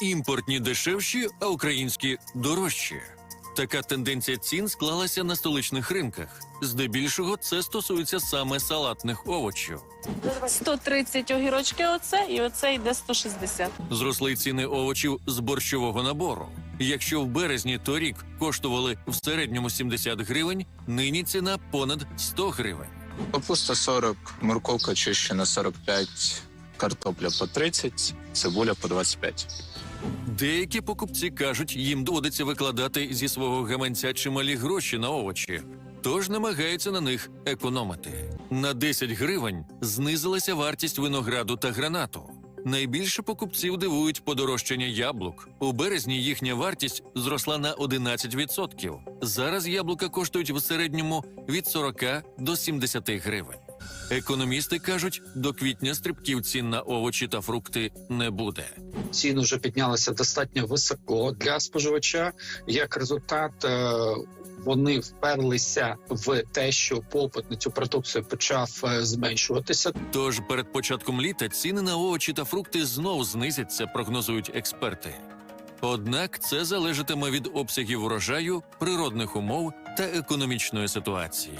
Імпортні дешевші, а українські дорожчі. Така тенденція цін склалася на столичних ринках. Здебільшого це стосується саме салатних овочів. 130 огірочки оце, і оце йде 160. Зросли ціни овочів з борщового набору. Якщо в березні торік коштували в середньому 70 гривень, нині ціна понад 100 гривень. Капуста 40, морковка чищена 45, картопля по 30, цибуля по 25. Деякі покупці кажуть, їм доводиться викладати зі свого гаманця чималі гроші на овочі, тож намагаються на них економити. На 10 гривень знизилася вартість винограду та гранату. Найбільше покупців дивують подорожчання яблук. У березні їхня вартість зросла на 11%. Зараз яблука коштують в середньому від 40 до 70 гривень. Економісти кажуть, до квітня стрибків цін на овочі та фрукти не буде. ціни вже піднялися достатньо високо для споживача. Як результат, е, вони вперлися в те, що попит на цю продукцію почав е, зменшуватися. Тож перед початком літа ціни на овочі та фрукти знов знизяться, прогнозують експерти. Однак це залежатиме від обсягів врожаю, природних умов та економічної ситуації.